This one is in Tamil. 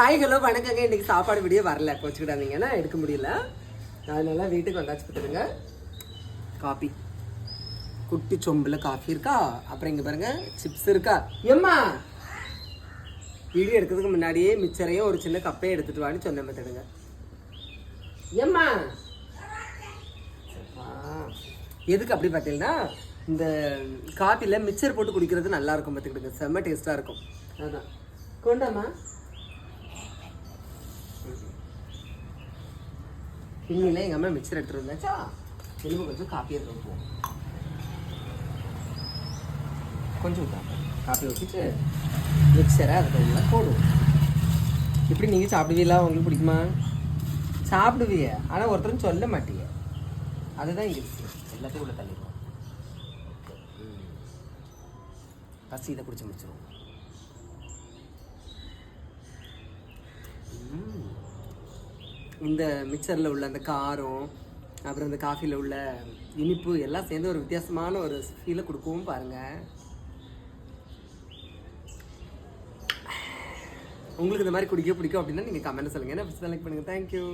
ஹாய்களோ வணக்கங்க. இன்னைக்கு சாப்பாடு வீடியோ வரல. வச்சுக்கிட்டாதீங்கன்னா எடுக்க முடியல. அதனால வீட்டுக்கு வந்தாச்சு பார்த்துடுங்க காபி. குட்டி சொம்பில் காஃபி இருக்கா? அப்புறம் இங்கே பாருங்க சிப்ஸ் இருக்கா? எம்மா! வீடியோ எடுக்கிறதுக்கு முன்னாடியே மிச்சரையும் ஒரு சின்ன கப்பையும் எடுத்துட்டு வான்னு சொன்ன பார்த்துடுங்க எம்மா! எதுக்கு அப்படி பார்த்தீங்கன்னா இந்த காஃபியில் மிக்சர் போட்டு குடிக்கிறது நல்லா இருக்கும் பார்த்துக்கிடுங்க செம்ம டேஸ்ட்டாக இருக்கும். அதான். கொண்டாமா இன்னில எங்கள் அம்மா மிக்சர் எடுத்துகிட்டு வந்தாச்சா எலும்பு கொஞ்சம் காப்பி எடுத்து போவோம். கொஞ்சம் காப்பி ஊற்றிட்டு மிக்சரை அதுக்கு உள்ள போடுவோம். இப்படி நீங்கள் சாப்பிடுவீங்களா? உங்களுக்கு பிடிக்குமா? சாப்பிடுவீங்க ஆனால் ஒருத்தரும் சொல்ல மாட்டீங்க அதுதான் இங்கே எல்லாத்தையும் உள்ள தள்ளிடுவோம். ஃபஸ்ட் இதை குடிச்சு முடிச்சிருவோம். இந்த மிக்சரில் உள்ள அந்த காரம் அப்புறம் இந்த காஃபியில் உள்ள இனிப்பு எல்லாம் சேர்ந்து ஒரு வித்தியாசமான ஒரு ஃபீலை கொடுக்கவும் பாருங்கள் உங்களுக்கு இந்த மாதிரி குடிக்க பிடிக்கும் அப்படின்னா நீங்கள் கமெண்ட் சொல்லுங்கள் என்ன லைக் பண்ணுங்கள் தேங்க்யூ